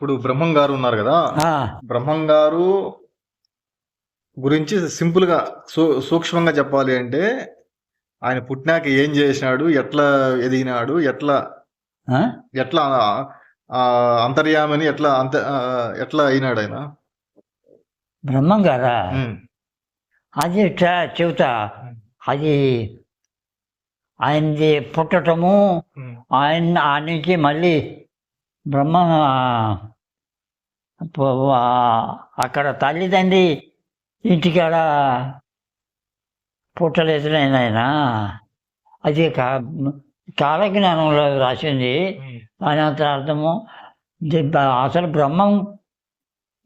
ఇప్పుడు బ్రహ్మం గారు ఉన్నారు కదా. బ్రహ్మం గారు గురించి సింపుల్గా సూక్ష్మంగా చెప్పాలి అంటే ఆయన పుట్టినాక ఏం చేసినాడు ఎట్లా ఎదిగినాడు ఎట్లా? ఎట్లా అంతర్యామని ఎట్లా అంత ఎట్లా అయినాడు ఆయన? బ్రహ్మం గారా? అది చెబుతా. అది ఆయనది పుట్టటము ఆయన ఆ నుంచి మళ్ళీ బ్రహ్మ అక్కడ తల్లిదండ్రి ఇంటికాడ పుట్టలేదు ఆయన అది కా కాలజ్ఞానంలో రాసింది. బ- అసలు బ్రహ్మం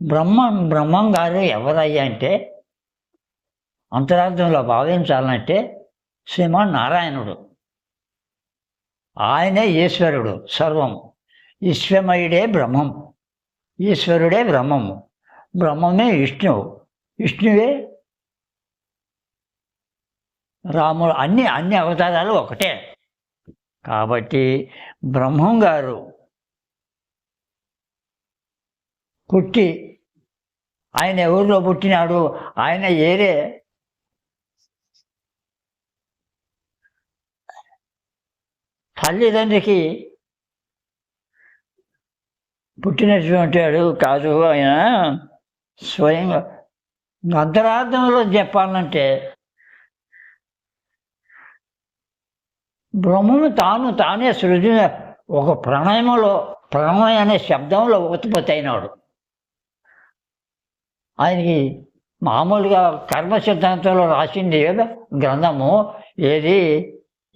బ్రహ్మం బ్రహ్మం గారు ఎవరయ్యా అంటే అంతరార్థంలో భావించాలంటే శ్రీమాన్ నారాయణుడు ఆయనే ఈశ్వరుడు సర్వం. ఈశ్వమయుడే బ్రహ్మం. ఈశ్వరుడే బ్రహ్మము. బ్రహ్మమే విష్ణువు. విష్ణువే రాముడు. అన్ని అన్ని అవతారాలు ఒకటే. కాబట్టి బ్రహ్మం గారు పుట్టి ఆయన ఎవరిలో పుట్టినాడు? ఆయన ఏరే? తల్లిదండ్రికి పుట్టినటువంటి వాడు కాదు ఆయన. స్వయంగా అంతరార్థంలో చెప్పాలంటే బ్రహ్మను తాను తానే సృజ ఒక ప్రణయములో ప్రణయం అనే శబ్దంలో ఉత్పత్తి అయినాడు ఆయనకి మామూలుగా కర్మ సిద్ధాంతంలో రాసింది కదా గ్రంథము ఏది?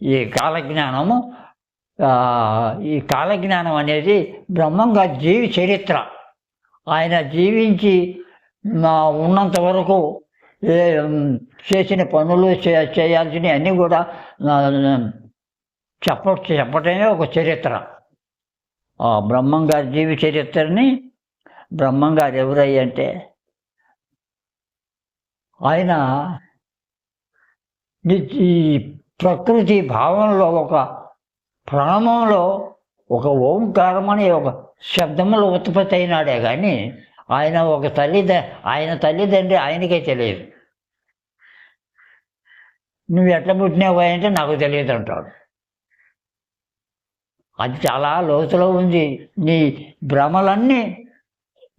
ఈ కాలజ్ఞానము ఈ కాలజ్ఞానం అనేది బ్రహ్మంగా జీవి చరిత్ర. ఆయన జీవించి మా ఉన్నంత వరకు చేసిన పనులు చే- చేయాల్సినవి అన్నీ కూడా చెప్ప చెప్పటమే ఒక చరిత్ర. బ్రహ్మంగారి జీవి చరిత్రని బ్రహ్మంగారు ఎవరయ్యంటే అంటే ఆయన ఈ ప్రకృతి భావంలో ఒక ప్రాణంలో ఒక ఓంకారం అనే ఒక శబ్దంలో ఉత్పత్తి అయినాడే కానీ ఆయన ఒక తల్లిద ఆయన తల్లిదండ్రి ఆయనకే తెలియదు. నువ్వు ఎట్లా పుట్టినావు అంటే నాకు తెలియదు అంటాడు. అది చాలా లోతులో ఉంది. నీ భ్రమలన్నీ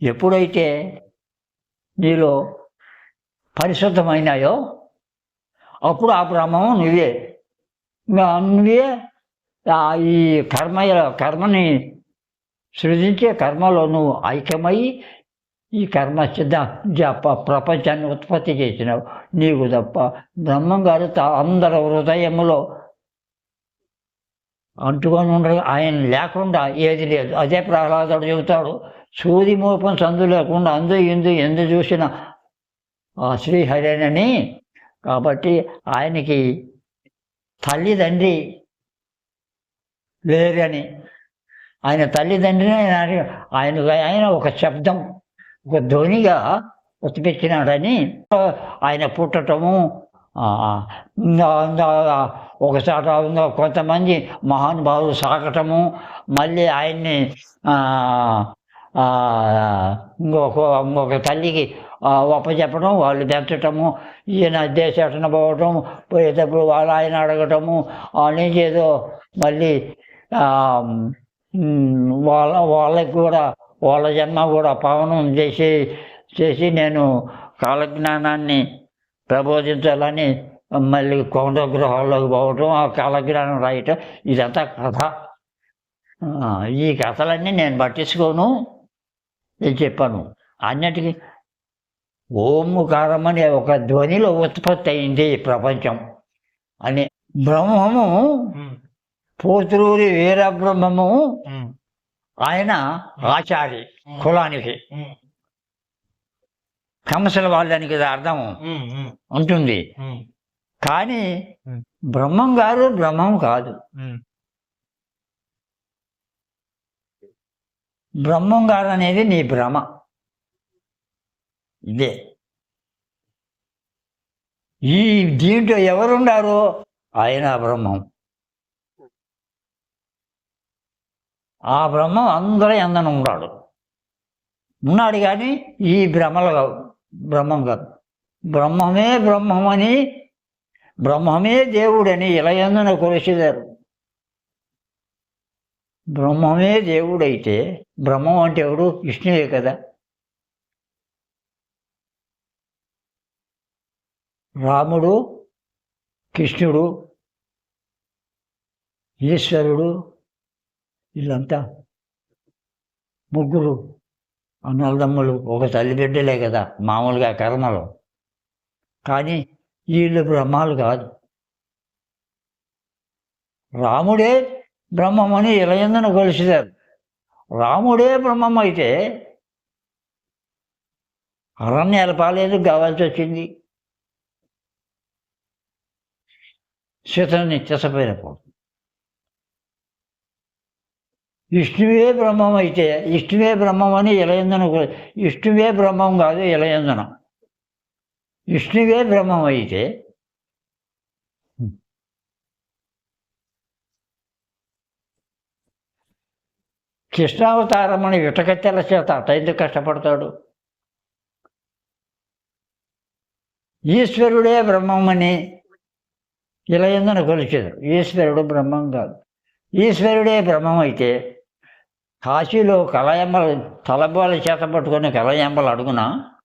ఎప్పుడైతే నీలో పరిశుద్ధమైనాయో అప్పుడు ఆ భ్రమం నువ్వే. నువ్వే ఈ కర్మ కర్మని సృజించే కర్మలో నువ్వు ఐక్యమై ఈ కర్మ సిద్ధ జప ప్రపంచాన్ని ఉత్పత్తి చేసినావు. నీకు తప్ప బ్రహ్మం గారు అందరి హృదయంలో అంటుకొని ఉండదు ఆయన లేకుండా ఏది లేదు. అదే ప్రహ్లాదుడు చెబుతాడు సూది మూపం సందు లేకుండా అందు ఇందు ఎందు చూసిన ఆ శ్రీహరేనని కాబట్టి ఆయనకి తల్లిదండ్రి లేరని ఆయన తల్లిదండ్రిని ఆయన ఆయన ఆయన ఒక శబ్దం ఒక ధ్వనిగా ఉత్పించినాడని ఆయన పుట్టటము ఒకసారి కొంతమంది మహానుభావులు సాగటము మళ్ళీ ఆయన్ని ఇంకొక ఇంకొక తల్లికి ఆ, ఒప్పచెప్పడం వాళ్ళు పెంచటము ఈయన దేశాటన పోవటం పోయేటప్పుడు వాళ్ళు ఆయన అడగటము ఆ నుంచి ఏదో మళ్ళీ వాళ్ళ వాళ్ళకి కూడా వాళ్ళ జన్మ కూడా పవనం చేసి చేసి నేను కాలజ్ఞానాన్ని ప్రబోధించాలని మళ్ళీ కొండ గృహాల్లోకి పోవటం ఆ కాలజ్ఞానం రాయటం ఇదంతా కథ. ఈ కథలన్నీ నేను పట్టించుకోను. నేను చెప్పాను. అన్నిటికీ ఓంకారం అనే ఒక ధ్వనిలో ఉత్పత్తి అయింది ప్రపంచం. అని బ్రహ్మము పోతురూరి వీరబ్రహ్మము ఆయన ఆచారి కులానికి కంసల వాళ్ళని కదా అర్థం ఉంటుంది. కానీ. బ్రహ్మం గారు బ్రహ్మం కాదు. బ్రహ్మం గారు అనేది నీ భ్రమ. ఇదే. ఈ దీంట్లో ఎవరుండారో? ఆయన బ్రహ్మం. ఆ బ్రహ్మం అందరూ ఎందన ఉన్నాడు ఉన్నాడు కానీ ఈ భ్రమలు బ్రహ్మం కాదు. బ్రహ్మమే బ్రహ్మమని బ్రహ్మమే దేవుడని ఇలయందున కొలిసేదారు బ్రహ్మమే దేవుడైతే బ్రహ్మం అంటే ఎవడు? విష్ణువే కదా. రాముడు కృష్ణుడు ఈశ్వరుడు వీళ్ళంతా ముగ్గురు అన్నదమ్ములు ఒక తల్లి బిడ్డలే కదా మామూలుగా కర్మలు. కానీ వీళ్ళు బ్రహ్మాలు కాదు. రాముడే బ్రహ్మమని ఇలయందను కలిసిదారు రాముడే బ్రహ్మం అయితే అరణ్యాల పాలేదు కావాల్సి వచ్చింది. సీతని చెసపోయినప్పుడు విష్ణువే బ్రహ్మం అయితే విష్ణువే బ్రహ్మం అని ఇలయందున ఇష్టమే విష్ణువే బ్రహ్మం కాదు ఇలయందనం విష్ణువే బ్రహ్మం అయితే కృష్ణావతారమని విటకత్తెల చేత అట ఎందుకు కష్టపడతాడు? ఈశ్వరుడే బ్రహ్మమని ఇలా ఎందున కొలిచారు ఈశ్వరుడు బ్రహ్మం కాదు. ఈశ్వరుడే బ్రహ్మం అయితే కాశీలో కలయమ్మలు తలబాల చేత పట్టుకొని కలయమ్మలు అడుగునా?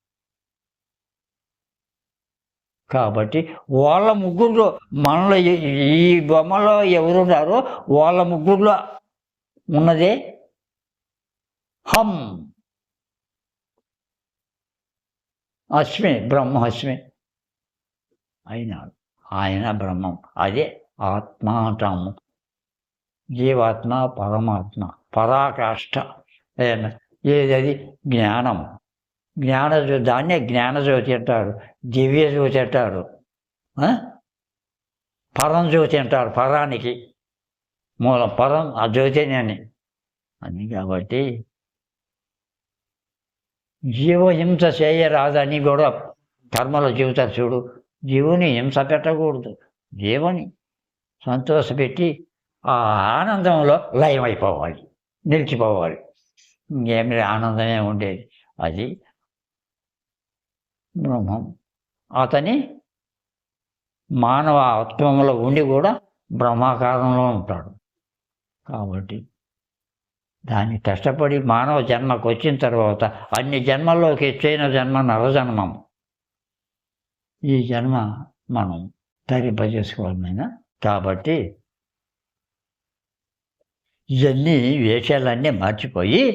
కాబట్టి వాళ్ళ ముగ్గురులో మనలో ఈ- బొమ్మలో ఎవరున్నారో వాళ్ళ ముగ్గురులో ఉన్నదే హం అస్మి బ్రహ్మస్మి అయినాడు ఆయన బ్రహ్మం అదే ఆత్మాటము. జీవాత్మ పరమాత్మ. పరాకాష్ఠ ఏదది జ్ఞానం. జ్ఞాన దాన్నే జ్ఞానజ్యోతి అంటారు. దివ్య జ్యోతి అంటారు. పరం జ్యోతి అంటారు పరానికి. మూలం పరం ఆ జ్యోతిని అని అని కాబట్టి జీవహింస చేయరాదని కూడా కర్మల జీవిత చూడు. జీవుని హింస పెట్టకూడదు. జీవుని సంతోషపెట్టి ఆ ఆనందంలో లయమైపోవాలి. నిలిచిపోవాలి. ఇంకేమి ఆనందమే ఉండేది. అది బ్రహ్మం. అతని మానవ ఆత్మంలో ఉండి కూడా బ్రహ్మాకారంలో ఉంటాడు. కాబట్టి దాన్ని కష్టపడి మానవ జన్మకు వచ్చిన తర్వాత అన్ని జన్మల్లోకి ఎచ్చైన జన్మ నరజన్మం. ఈ జన్మ మనం తరింపజేసుకోవాలైనా కాబట్టి ယနေ့ရွေးချယ်လာနေမှာဖြစ်ပေါ်၏